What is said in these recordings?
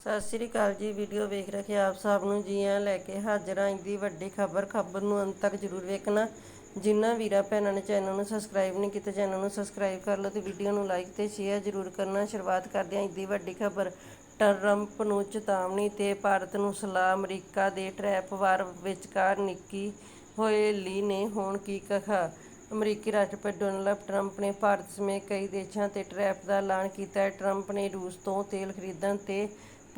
ਸਤਿ ਸ੍ਰੀ ਅਕਾਲ ਜੀ, ਵੀਡੀਓ ਵੇਖ ਰਹੇ ਆਪ ਸਭ ਨੂੰ, ਜੀ ਆਇਆਂ ਲੈ ਕੇ ਹਾਜ਼ਰ ਹਾਂ ਦੀ ਵੱਡੀ ਖਬਰ। ਖਬਰ ਨੂੰ ਅੰਤ ਤੱਕ ਜਰੂਰ ਵੇਖਣਾ। ਜਿਨ੍ਹਾਂ ਵੀਰਾਂ ਭੈਣਾਂ ਨੇ ਚੈਨਲ ਨੂੰ ਸਬਸਕ੍ਰਾਈਬ ਨਹੀਂ ਕੀਤਾ, ਚੈਨਲ ਨੂੰ ਸਬਸਕ੍ਰਾਈਬ ਕਰ ਲਓ ਤੇ ਵੀਡੀਓ ਨੂੰ ਲਾਈਕ ਤੇ ਸ਼ੇਅਰ ਜਰੂਰ ਕਰਨਾ। ਸ਼ੁਰੂਆਤ ਕਰਦੇ ਹਾਂ ਦੀ ਵੱਡੀ ਖਬਰ। ਟਰੰਪ ਨੂੰ ਚੇਤਾਵਨੀ ਤੇ ਭਾਰਤ ਨੂੰ ਸਲਾਹ ਅਮਰੀਕਾ ਦੇ ਟਰੈਪ ਵਾਰ ਵਿਚਕਾਰ ਨਿੱਕੀ ਹੋਏ ਲੀ ਨੇ ਹੁਣ ਕੀ ਕਹਾ? ਅਮਰੀਕੀ ਰਾਸ਼ਟਰਪਤੀ ਡੋਨਲਡ ਟਰੰਪ ਨੇ ਭਾਰਤ ਸਮੇਤ ਕਈ ਦੇਸ਼ਾਂ ਤੇ ਟਰੈਪ ਦਾ ਐਲਾਨ ਕੀਤਾ ਹੈ। ਟਰੰਪ ਨੇ ਰੂਸ ਤੋਂ ਤੇਲ ਖਰੀਦਣ ਤੇ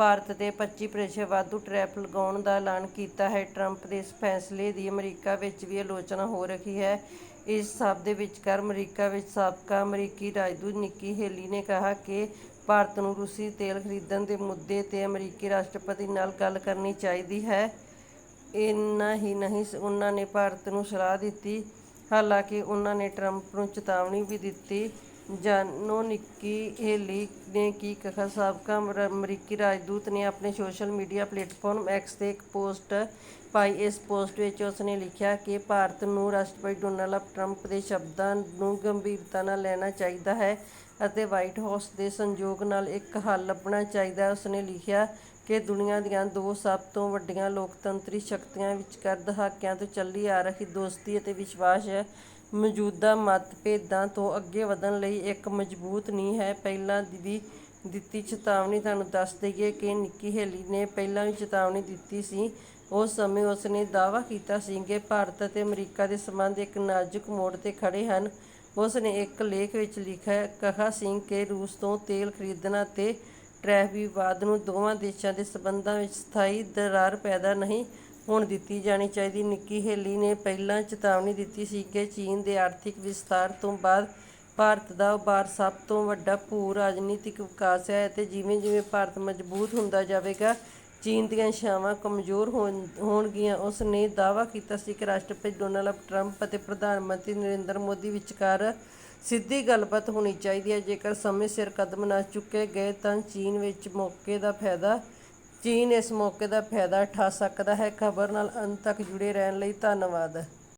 ਭਾਰਤ ਤੇ 25 ਪ੍ਰਤੀਸ਼ਤ ਵਾਧੂ ਟੈਰਿਫ ਲਗਾਉਣ ਦਾ ਐਲਾਨ ਕੀਤਾ ਹੈ। ਟਰੰਪ ਦੇ ਇਸ ਫੈਸਲੇ ਦੀ ਅਮਰੀਕਾ ਵਿੱਚ ਵੀ ਆਲੋਚਨਾ ਹੋ ਰਹੀ ਹੈ। ਇਸ ਸਭ ਦੇ ਵਿਚਕਾਰ ਅਮਰੀਕਾ ਵਿੱਚ ਸਾਬਕਾ ਅਮਰੀਕੀ ਰਾਜਦੂਤ ਨਿੱਕੀ ਹੇਲੀ ਨੇ ਕਿਹਾ ਕਿ ਭਾਰਤ ਨੂੰ ਰੂਸੀ ਤੇਲ ਖਰੀਦਣ ਦੇ ਮੁੱਦੇ ਤੇ ਅਮਰੀਕੀ ਰਾਸ਼ਟਰਪਤੀ ਨਾਲ ਗੱਲ ਕਰਨੀ ਚਾਹੀਦੀ ਹੈ। ਇੰਨਾ ਹੀ ਨਹੀਂ, ਉਹਨਾਂ ਨੇ ਭਾਰਤ ਨੂੰ ਸਲਾਹ ਦਿੱਤੀ। ਹਾਲਾਂਕਿ ਉਹਨਾਂ ਨੇ ਟਰੰਪ ਨੂੰ ਚੇਤਾਵਨੀ ਵੀ ਦਿੱਤੀ ਜਾਣੋ ਨਿੱਕੀ ਹੇਲੀ ਨੇ ਕੀ ਕਿਹਾ? ਸਾਬਕਾ ਅਮਰ- ਅਮਰੀਕੀ ਰਾਜਦੂਤ ਨੇ ਆਪਣੇ ਸੋਸ਼ਲ ਮੀਡੀਆ ਪਲੇਟਫਾਰਮ ਐਕਸ ਤੇ ਇੱਕ ਪੋਸਟ ਪਾਈ। ਇਸ ਪੋਸਟ ਵਿੱਚ ਉਸ ਨੇ ਲਿਖਿਆ ਕਿ ਭਾਰਤ ਨੂੰ ਰਾਸ਼ਟਰਪਤੀ ਡੋਨਾਲਡ ਟਰੰਪ ਦੇ ਸ਼ਬਦਾਂ ਨੂੰ ਗੰਭੀਰਤਾ ਨਾਲ ਲੈਣਾ ਚਾਹੀਦਾ ਹੈ ਅਤੇ ਵਾਈਟ ਹਾਊਸ ਦੇ ਸੰਯੋਗ ਨਾਲ ਇੱਕ ਹੱਲ ਲੱਭਣਾ ਚਾਹੀਦਾ ਹੈ। ਉਸਨੇ ਲਿਖਿਆ ਕਿ ਦੁਨੀਆ ਦੀਆਂ ਦੋ ਸਭ ਤੋਂ ਵੱਡੀਆਂ ਲੋਕਤੰਤਰੀ ਸ਼ਕਤੀਆਂ ਵਿਚਕਾਰ ਦਹਾਕਿਆਂ ਤੋਂ ਚੱਲੀ ਆ ਰਹੀ ਦੋਸਤੀ ਅਤੇ ਵਿਸ਼ਵਾਸ ਮੌਜੂਦਾ ਮਤਭੇਦਾਂ ਤੋਂ ਅੱਗੇ ਵਧਣ ਲਈ ਇੱਕ ਮਜ਼ਬੂਤ ਨੀਂਹ ਹੈ। ਪਹਿਲਾਂ ਦੀ ਵੀ ਦਿੱਤੀ ਚੇਤਾਵਨੀ ਤੁਹਾਨੂੰ ਦੱਸ ਦਈਏ ਕਿ ਨਿੱਕੀ ਹੇਲੀ ਨੇ ਪਹਿਲਾਂ ਵੀ ਚੇਤਾਵਨੀ ਦਿੱਤੀ ਸੀ। ਉਸ ਸਮੇਂ ਉਸ ਨੇ ਦਾਅਵਾ ਕੀਤਾ ਸੀ ਕਿ ਭਾਰਤ ਅਤੇ ਅਮਰੀਕਾ ਦੇ ਸੰਬੰਧ ਇੱਕ ਨਾਜ਼ੁਕ ਮੋੜ ਤੇ ਖੜੇ ਹਨ। ਉਸ ਨੇ ਇੱਕ ਲੇਖ ਵਿੱਚ ਲਿਖਿਆ, ਕਹਾ ਸੀ ਕਿ ਰੂਸ ਤੋਂ ਤੇਲ ਖਰੀਦਣਾ ਤੇ ਟਰੈਫ ਵਿਵਾਦ ਨੂੰ ਦੋਵਾਂ ਦੇਸ਼ਾਂ ਦੇ ਸਬੰਧਾਂ ਵਿੱਚ ਸਥਾਈ ਦਰਾਰ ਪੈਦਾ ਨਹੀਂ ਹੋਣ ਦਿੱਤੀ ਜਾਣੀ ਚਾਹੀਦੀ। ਨਿੱਕੀ ਹੇਲੀ ਨੇ ਪਹਿਲਾਂ ਚੇਤਾਵਨੀ ਦਿੱਤੀ ਸੀ ਕਿ ਚੀਨ ਦੇ ਆਰਥਿਕ ਵਿਸਤਾਰ ਤੋਂ ਬਾਅਦ ਭਾਰਤ ਦਾ ਉਭਾਰ ਸਭ ਤੋਂ ਵੱਡਾ ਭੂ ਰਾਜਨੀਤਿਕ ਵਿਕਾਸ ਹੈ ਅਤੇ ਜਿਵੇਂ ਜਿਵੇਂ ਭਾਰਤ ਮਜ਼ਬੂਤ ਹੁੰਦਾ ਜਾਵੇਗਾ, ਚੀਨ ਦੀਆਂ ਇੱਛਾਵਾਂ ਕਮਜ਼ੋਰ ਹੋਣ- ਹੋਣਗੀਆਂ। ਉਸ ਨੇ ਦਾਅਵਾ ਕੀਤਾ ਸੀ ਕਿ ਰਾਸ਼ਟਰਪਤੀ ਡੋਨਾਲਡ ਟਰੰਪ ਅਤੇ ਪ੍ਰਧਾਨ ਮੰਤਰੀ ਨਰਿੰਦਰ ਮੋਦੀ ਵਿਚਕਾਰ ਸਿੱਧੀ ਗੱਲਬਾਤ ਹੋਣੀ ਚਾਹੀਦੀ ਹੈ। ਜੇਕਰ ਸਮੇਂ ਸਿਰ ਕਦਮ ਨਾ ਚੁੱਕੇ ਗਏ ਤਾਂ ਚੀਨ ਵਿੱਚ ਮੌਕੇ ਦਾ ਫਾਇਦਾ ਚੀਨ ਇਸ ਮੌਕੇ ਦਾ ਫਾਇਦਾ ਉਠਾ ਸਕਦਾ ਹੈ। ਖਬਰ ਨਾਲ ਅੰਤ ਤੱਕ ਜੁੜੇ ਰਹਿਣ ਲਈ ਧੰਨਵਾਦ।